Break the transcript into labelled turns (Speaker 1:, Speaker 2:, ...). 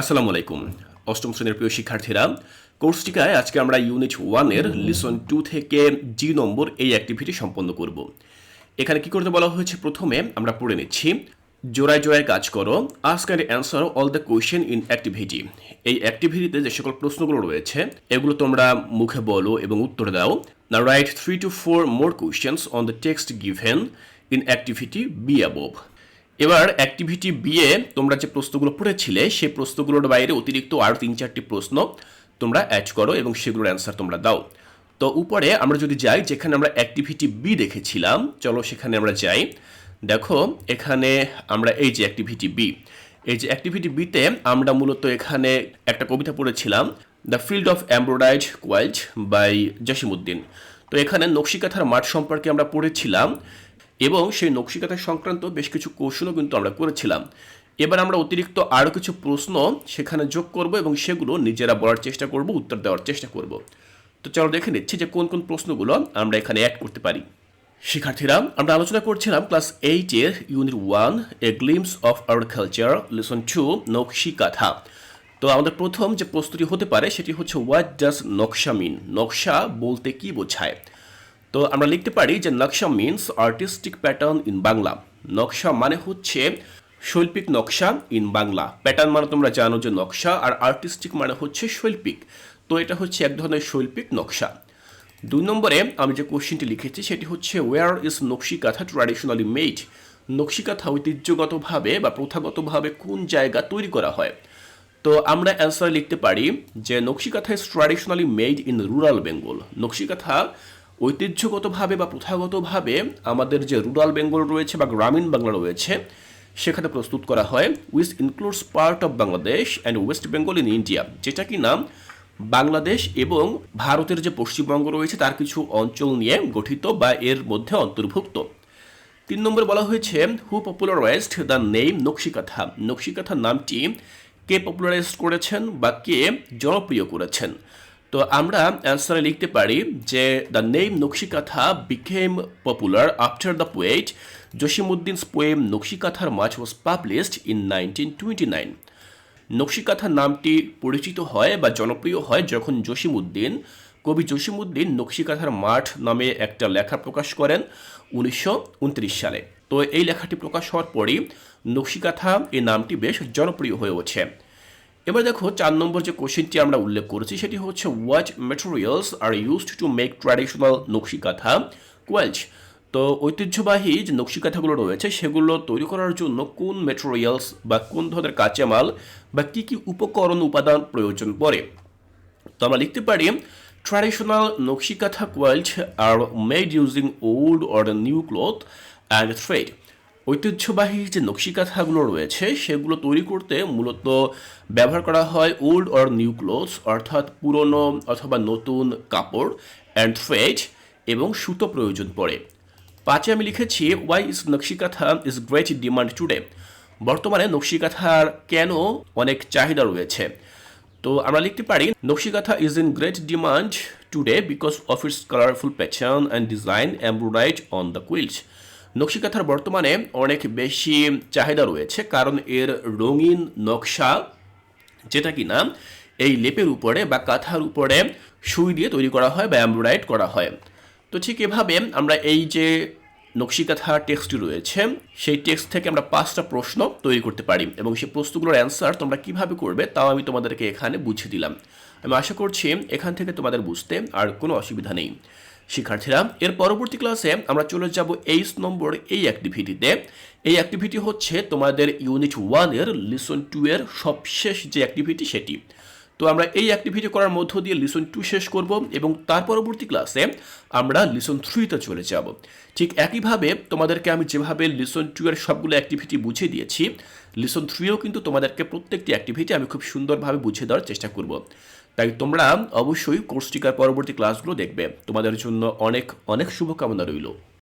Speaker 1: আসসালামু আলাইকুম। অষ্টম শ্রেণির প্রিয় শিক্ষার্থীরা কোর্সটিকায় আজকে আমরা ইউনিট ওয়ানের লিসন টু থেকে জি নম্বর এই অ্যাক্টিভিটি সম্পন্ন করব। এখানে কি করতে বলা হয়েছে? প্রথমে আমরা পড়ে নিচ্ছি, জোড়ায় জোড়ায় কাজ করো ask and answer all the question in activity এই অ্যাক্টিভিটিতে যে সকল প্রশ্নগুলো রয়েছে, এগুলো তোমরা মুখে বলো এবং উত্তর দাও। না write three to four more questions on the text given in activity B above এবার অ্যাক্টিভিটি বিয়ে তোমরা যে প্রশ্নগুলো পড়েছিলে, সেই প্রশ্নগুলোর বাইরে অতিরিক্ত আরও তিন চারটি প্রশ্ন তোমরা অ্যাড করো এবং সেগুলোর অ্যান্সার তোমরা দাও। তো উপরে আমরা যদি যাই, যেখানে আমরা অ্যাক্টিভিটি বি দেখেছিলাম, চলো সেখানে আমরা যাই। দেখো, এখানে আমরা এই যে অ্যাক্টিভিটি বি এই যে অ্যাক্টিভিটি বিতে আমরা মূলত এখানে একটা কবিতা পড়েছিলাম the field of embroidered quilt by Jasimuddin তো এখানে নকশিকাথার মাঠ সম্পর্কে আমরা পড়েছিলাম এবং সেই নকশিকাথা সংক্রান্ত বেশ কিছু কৌশলও কিন্তু আমরা করেছিলাম। এবার আমরা অতিরিক্ত আরও কিছু প্রশ্ন সেখানে যোগ করব এবং সেগুলো নিজেরা বলার চেষ্টা করব, উত্তর দেওয়ার চেষ্টা করব। তো চলো দেখে নিচ্ছি যে কোন কোন প্রশ্নগুলো আমরা এখানে অ্যাড করতে পারি। শিক্ষার্থীরা, আমরা আলোচনা করছিলাম ক্লাস এইটের unit one a glimpse of our culture lesson two Nakshi Kantha তো আমাদের প্রথম যে প্রস্তুতি হতে পারে সেটি হচ্ছে হোয়াট ডাজ নকশা মিন নকশা বলতে কি বোঝায়? তো আমরা লিখতে পারি যে নকশা means artistic pattern in Bangla নকশা মানে হচ্ছে শৈল্পিক নকশা ইন বাংলা প্যাটার্ন মানে তোমরা জানো যে নকশা আর আর্টিস্টিক মানে হচ্ছে শৈল্পিক। তো এটা হচ্ছে এক ধরনের শৈল্পিক নকশা। দুই নম্বরে আমি যে কোশ্চেনটি লিখেছি সেটি হচ্ছে ওয়ার ইজ নকশি কাঁথা ট্র্যাডিশনালি মেড নকশি কাঁথা ঐতিহ্যগতভাবে বা প্রথাগতভাবে কোন জায়গা তৈরি করা হয়? তো আমরা অ্যান্সার লিখতে পারি যে nakshi kantha is traditionally made in rural Bengal নকশি কাঁথা ঐতিহ্যগতভাবে বা প্রথাগতভাবে আমাদের যে রুরাল বেঙ্গল রয়েছে বা গ্রামীণ বাংলা রয়েছে, সেখানে প্রস্তুত করা হয়। Which includes part of Bangladesh and West Bengal in India যেটা কি নাম? বাংলাদেশ এবং ভারতের যে পশ্চিমবঙ্গ রয়েছে, তার কিছু অঞ্চল নিয়ে গঠিত বা এর মধ্যে অন্তর্ভুক্ত। তিন নম্বরে বলা হয়েছে who popularized the name Nakshikantha? Nakshikantha নামটি কে পপুলারাইজ করেছেন বা কে জনপ্রিয় করেছেন? তো আমরা অ্যান্সারে লিখতে পারি যে the name nakshikantha became popular after the poet Jasimuddin's poem Nakshikanthar Math was published in nineteen twenty nine nakshi kantha নামটি পরিচিত হয় বা জনপ্রিয় হয় যখন জসিমুদ্দিন, কবি জসিমুদ্দিন নকশিকাথার মাঠ নামে একটা লেখা প্রকাশ করেন উনিশশো উনত্রিশ সালে। তো এই লেখাটি প্রকাশ হওয়ার পরই নকশিকাথা এই নামটি বেশ জনপ্রিয় হয়ে ওঠে। এবার দেখো চার নম্বর যে কোশ্চেনটি আমরা উল্লেখ করেছি, সেটি হচ্ছে what materials are used to make traditional nakshikantha? Quilts তো ঐতিহ্যবাহী যে নকশিকাথাগুলো রয়েছে, সেগুলো তৈরি করার জন্য কোন ম্যাটেরিয়ালস বা কোন ধরনের কাঁচামাল বা কী কী উপকরণ উপাদান প্রয়োজন পড়ে? তো আমরা লিখতে পারি traditional nakshikantha quilt are made using old or new cloth and thread ঐতিহ্যবাহী যে নকশিকাথাগুলো রয়েছে, সেগুলো তৈরি করতে মূলত ব্যবহার করা হয় ওল্ড অর নিউ ক্লোথস, অর্থাৎ পুরনো অথবা নতুন কাপড়, অ্যান্ড থ্রেড এবং সুতো প্রয়োজন পড়ে। পাঁচে আমি লিখেছি why is nakshikantha is great demand today বর্তমানে নকশিকাথার কেন অনেক চাহিদা রয়েছে। তো আমরা লিখতে পারি, nakshikantha is in great demand today because of its colourful pattern and design embroidered on the quilts নকশিকাথার বর্তমানে অনেক বেশি চাহিদা রয়েছে, কারণ এর রঙিন নকশা যেটা কি না এই লেপের উপরে বা কাঁথার উপরে সুই দিয়ে তৈরি করা হয় বা এমব্রয়েড করা হয়। তো ঠিক এভাবে আমরা এই যে নকশিকাথা টেক্সটটি রয়েছে, সেই টেক্সট থেকে আমরা পাঁচটা প্রশ্ন তৈরি করতে পারি এবং সেই প্রশ্নগুলোর অ্যান্সার তোমরা কীভাবে করবে তাও আমি তোমাদেরকে এখানে বুঝিয়ে দিলাম। আমি আশা করছি এখান থেকে তোমাদের বুঝতে আর কোনো অসুবিধা নেই। শিক্ষার্থীরা, এর পরবর্তী ক্লাসে আমরা চলে যাব এইচ নম্বর এই অ্যাক্টিভিটিতে এই অ্যাক্টিভিটি হচ্ছে তোমাদের ইউনিট ওয়ানের লিসন টু এর সবশেষ যে অ্যাক্টিভিটি সেটি। তো আমরা এই অ্যাক্টিভিটি করার মধ্য দিয়ে লিসন টু শেষ করব এবং তার পরবর্তী ক্লাসে আমরা লিসন থ্রিতে চলে যাব। ঠিক একইভাবে তোমাদেরকে আমি যেভাবে লিসন টু এর সবগুলো অ্যাক্টিভিটি বুঝিয়ে দিয়েছি লিসন থ্রিও কিন্তু তোমাদেরকে প্রত্যেকটি অ্যাক্টিভিটি আমি খুব সুন্দরভাবে বুঝিয়ে দেওয়ার চেষ্টা করব। তাই তোমরা অবশ্যই কোর্সটিকার পরবর্তী ক্লাসগুলো দেখবে। তোমাদের জন্য অনেক অনেক শুভকামনা রইল।